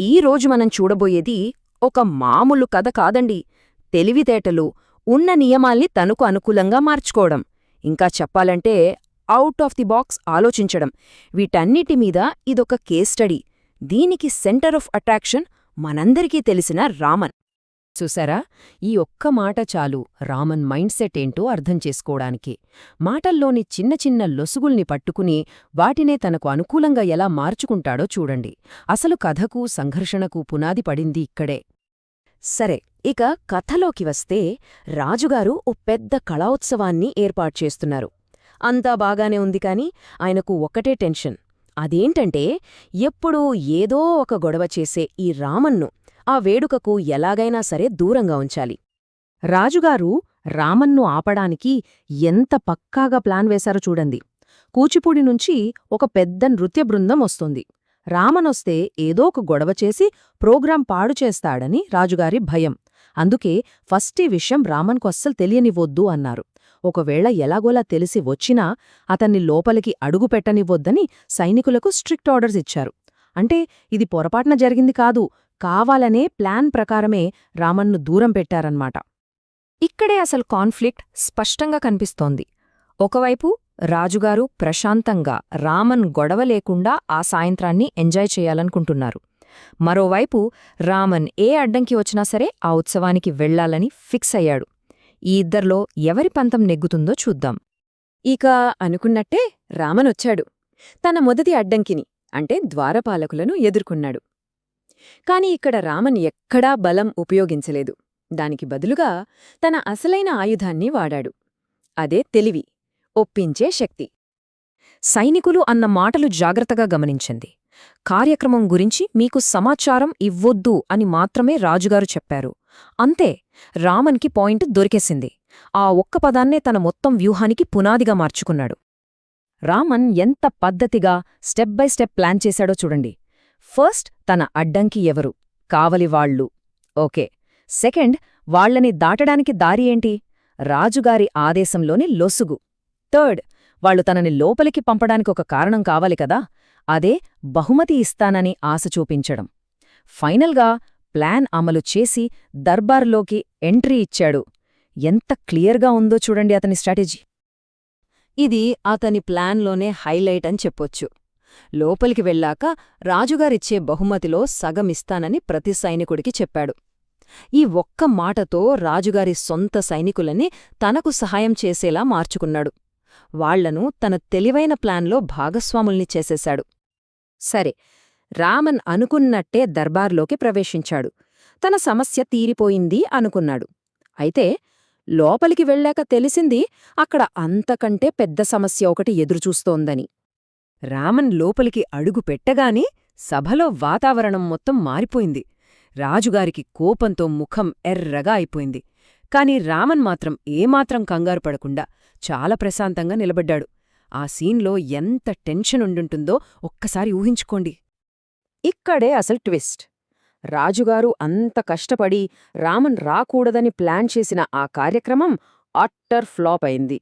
ఈ రోజు మనం చూడబోయేది ఒక మామూలు కథ కాదండి. తెలివితేటలు ఉన్న నియమాల్ని తనకు అనుకూలంగా మార్చుకోవడం. ఇంకా చెప్పాలంటే అవుట్ ఆఫ్ ది బాక్స్ ఆలోచించడం. వీటన్నిటి మీద ఇదొక కేస్ స్టడీ. దీనికి సెంటర్ ఆఫ్ అట్రాక్షన్ మనందరికీ తెలిసిన రామన్. చూసారా ఈ ఒక్క మాట చాలు రామన్ మైండ్ సెట్ ఏంటో అర్థం చేసుకోవడానికి. మాటల్లోని చిన్న చిన్న లొసుగుల్ని పట్టుకుని వాటినే తనకు అనుకూలంగా ఎలా మార్చుకుంటాడో చూడండి. అసలు కథకు సంఘర్షణకు పునాది పడింది ఇక్కడే. సరే ఇక కథలోకి వస్తే రాజుగారు ఓ పెద్ద కళాోత్సవాన్ని ఏర్పాటుచేస్తున్నారు అంతా బాగానే ఉంది కాని ఆయనకు ఒక్కటే టెన్షన్. అదేంటంటే ఎప్పుడూ ఏదో ఒక గొడవ చేసే ఈ రామన్ను ఆ వేడుకకు ఎలాగైనా సరే దూరంగా ఉంచాలి. రాజుగారు రామన్ను ఆపడానికి ఎంత పక్కాగా ప్లాన్ వేశారో చూడండి. కూచిపూడి నుంచి ఒక పెద్ద నృత్య బృందం వస్తుంది. రామనొస్తే ఏదో ఒక గొడవ చేసి ప్రోగ్రాం పాడు చేస్తాడని రాజుగారి భయం. అందుకే ఫస్ట్ ఈ విషయం రామన్కు అస్సలు తెలియనివ్వొద్దు అన్నారు. ఒకవేళ ఎలాగోలా తెలిసి వచ్చినా అతన్ని లోపలికి అడుగుపెట్టనివ్వొద్దని సైనికులకు స్ట్రిక్ట్ ఆర్డర్స్ ఇచ్చారు. అంటే ఇది పొరపాటున జరిగింది కాదు. కావాలనే ప్లాన్ ప్రకారమే రామన్ను దూరం పెట్టారన్నమాట. ఇక్కడే అసలు కాన్ఫ్లిక్ట్ స్పష్టంగా కనిపిస్తోంది. ఒకవైపు రాజుగారు ప్రశాంతంగా రామన్ గొడవ లేకుండా ఆ సాయంత్రాన్ని ఎంజాయ్ చేయాలనుకుంటున్నారు. మరోవైపు రామన్ ఏ అడ్డంకి వచ్చినా సరే ఆ ఉత్సవానికి వెళ్ళాలని ఫిక్స్ అయ్యాడు. ఈ ఇద్దర్లో ఎవరి పంతం నెగ్గుతుందో చూద్దాం. ఇక అనుకున్నట్టే రామనొచ్చాడు తన మొదటి అడ్డంకిని అంటే ద్వారపాలకులను ఎదుర్కొన్నాడు. కాని ఇక్కడ రామన్ ఎక్కడా బలం ఉపయోగించలేదు. దానికి బదులుగా తన అసలైన ఆయుధాన్ని వాడాడు. అదే తెలివి ఒప్పించే శక్తి. సైనికులు అన్న మాటలు జాగ్రత్తగా గమనించింది కార్యక్రమం గురించి మీకు సమాచారం ఇవ్వొద్దు అని మాత్రమే రాజుగారు చెప్పారు. అంతే రామన్కి పాయింట్ దొరికేసింది. ఆ ఒక్క పదాన్నే తన మొత్తం వ్యూహానికి పునాదిగా మార్చుకున్నాడు. రామన్ ఎంత పద్ధతిగా స్టెప్ బై స్టెప్ ప్లాన్ చేశాడో చూడండి. ఫస్ట్ తన అడ్డంకి ఎవరు? కావలివాళ్ళు ఓకే. సెకండ్ వాళ్ళని దాటడానికి దారి ఏంటి? రాజుగారి ఆదేశంలోని లొసుగు. థర్డ్ వాళ్ళు తనని లోపలికి పంపడానికి ఒక కారణం కావాలి కదా? అదే బహుమతి ఇస్తానని ఆశ చూపించడం. ఫైనల్గా ప్లాన్ అమలు చేసి దర్బార్లోకి ఎంట్రీ ఇచ్చాడు. ఎంత క్లియర్గా ఉందో చూడండి అతని స్ట్రాటజీ. ఇది అతని ప్లాన్లోనే హైలైట్ అని చెప్పొచ్చు. లోపలికి వెళ్ళాక రాజుగారిచ్చే బహుమతిలో సగమిస్తానని ప్రతి సైనికుడికి చెప్పాడు. ఈ ఒక్క మాటతో రాజుగారి సొంత సైనికులని తనకు సహాయం చేసేలా మార్చుకున్నాడు. వాళ్ళను తన తెలివైన ప్లాన్లో భాగస్వాముల్ని చేసేశాడు. సరే రామన్ అనుకున్నట్టే దర్బార్లోకి ప్రవేశించాడు. తన సమస్య తీరిపోయింది అనుకున్నాడు. అయితే లోపలికి వెళ్ళాక తెలిసింది అక్కడ అంతకంటే పెద్ద సమస్య ఒకటి ఎదురుచూస్తోందని. రామన్ లోపలికి అడుగు పెట్టగానే సభలో వాతావరణం మొత్తం మారిపోయింది. రాజుగారికి కోపంతో ముఖం ఎర్రగా అయిపోయింది. కాని రామన్ మాత్రం ఏమాత్రం కంగారు పడకుండా చాలా ప్రశాంతంగా నిలబడ్డాడు. ఆ సీన్లో ఎంత టెన్షన్ ఉండుంటుందో ఒక్కసారి ఊహించుకోండి. ఇక్కడే అసలు ట్విస్ట్. రాజుగారు అంత కష్టపడి రామన్ రాకూడదని ప్లాన్ చేసిన ఆ కార్యక్రమం అట్టర్ ఫ్లాప్ అయింది.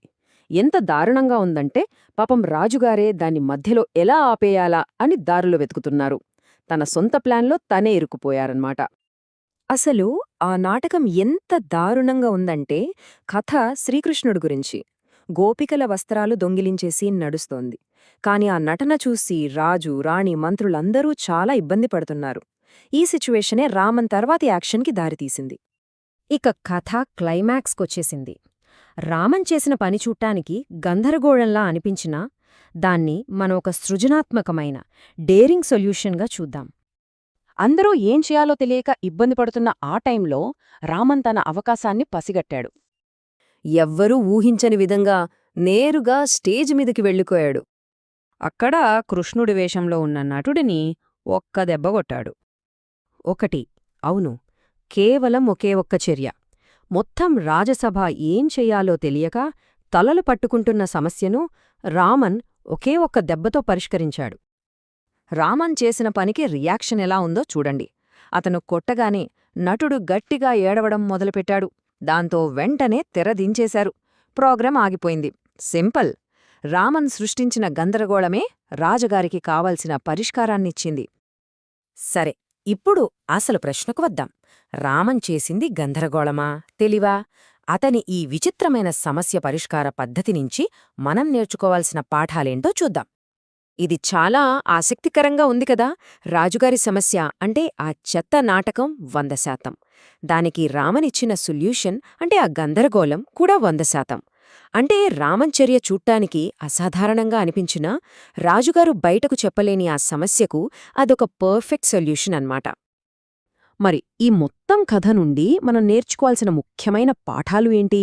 ఎంత దారుణంగా ఉందంటే పాపం రాజుగారే దాన్ని మధ్యలో ఎలా ఆపేయాలా అని దారులు వెతుకుతున్నారు. తన సొంత ప్లాన్లో తనే ఇరుక్కుపోయారన్నమాట. అసలు ఆ నాటకం ఎంత దారుణంగా ఉందంటే కథ శ్రీకృష్ణుడు గురించి. గోపికల వస్త్రాలు దొంగిలించేసి నడుస్తోంది. కాని ఆ నటన చూసి రాజు రాణి మంత్రులందరూ చాలా ఇబ్బంది పడుతున్నారు. ఈ సిచ్యువేషనే రామన్ తర్వాతి యాక్షన్కి దారితీసింది. ఇక కథ క్లైమాక్స్కొచ్చేసింది. రామన్ చేసిన పని చూట్టానికి గందరగోళంలా అనిపించినా దాన్ని మనం ఒక సృజనాత్మకమైన డేరింగ్ సొల్యూషన్గా చూద్దాం. అందరూ ఏం చేయాలో తెలియక ఇబ్బంది పడుతున్న ఆ టైంలో రామన్ తన అవకాశాన్ని పసిగట్టాడు. ఎవ్వరూ ఊహించని విధంగా నేరుగా స్టేజ్ మీదకి వెళ్ళిపోయాడు. అక్కడ కృష్ణుడి వేషంలో ఉన్న నటుడిని ఒక్క దెబ్బగొట్టాడు ఒకటి అవును కేవలం ఒకే ఒక్క చర్య. మొత్తం రాజసభ ఏం చెయ్యాలో తెలియక తలలు పట్టుకుంటున్న సమస్యను రామన్ ఒకే ఒక్క దెబ్బతో పరిష్కరించాడు. రామన్ చేసిన పనికి రియాక్షన్ ఎలా ఉందో చూడండి. అతను కొట్టగానే నటుడు గట్టిగా ఏడవడం మొదలుపెట్టాడు. దాంతో వెంటనే తెరదించేశారు ప్రోగ్రాం ఆగిపోయింది. సింపుల్. రామన్ సృష్టించిన గందరగోళమే రాజగారికి కావలసిన పరిష్కారాన్నిచ్చింది. సరే ఇప్పుడు అసలు ప్రశ్నకు వద్దాం. రామన్ చేసింది గందరగోళమా? తెలివా? అతని ఈ విచిత్రమైన సమస్య పరిష్కార పద్ధతి నుంచి మనం నేర్చుకోవాల్సిన పాఠాలేంటో చూద్దాం. ఇది చాలా ఆసక్తికరంగా ఉంది కదా? రాజుగారి సమస్య అంటే ఆ చెత్త నాటకం వంద శాతం. దానికి రామనిచ్చిన సొల్యూషన్ అంటే ఆ గందరగోళం కూడా వంద శాతం. అంటే రామంచర్య చూట్టానికి అసాధారణంగా అనిపించినా రాజుగారు బయటకు చెప్పలేని ఆ సమస్యకు అదొక పర్ఫెక్ట్ సొల్యూషన్ అన్నమాట. మరి ఈ మొత్తం కథ నుండి మనం నేర్చుకోవాల్సిన ముఖ్యమైన పాఠాలు ఏంటి?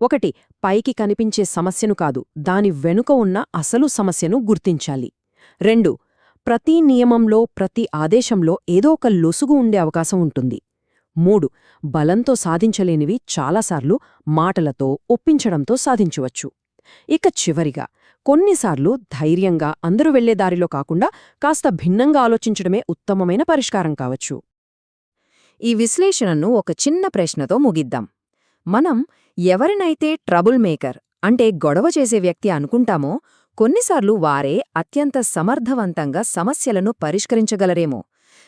ఒకటి పైకి కనిపించే సమస్యను కాదు దాని వెనుక ఉన్న అసలు సమస్యను గుర్తించాలి. రెండు ప్రతి నియమంలో ప్రతి ఆదేశంలో ఏదో ఒక లొసుగు ఉండే అవకాశం ఉంటుంది. మూడు బలంతో సాధించలేనివి చాలాసార్లు మాటలతో ఒప్పించడంతో సాధించవచ్చు. ఇక చివరిగా కొన్నిసార్లు ధైర్యంగా అందరూ వెళ్ళే దారిలో కాకుండా కాస్త భిన్నంగా ఆలోచించడమే ఉత్తమమైన పరిష్కారం కావచ్చు. ఈ విశ్లేషణను ఒక చిన్న ప్రశ్నతో ముగిద్దాం. మనం ఎవరినైతే ట్రబుల్ మేకర్ అంటే గొడవ చేసే వ్యక్తి అనుకుంటామో కొన్నిసార్లు వారే అత్యంత సమర్థవంతంగా సమస్యలను పరిష్కరించగలరేమో.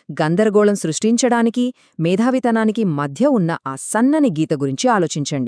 గందరగోళం సృష్టించడానికి మేధావితనానికి మధ్య ఉన్న ఆ సన్నని గీత గురించి ఆలోచించండి.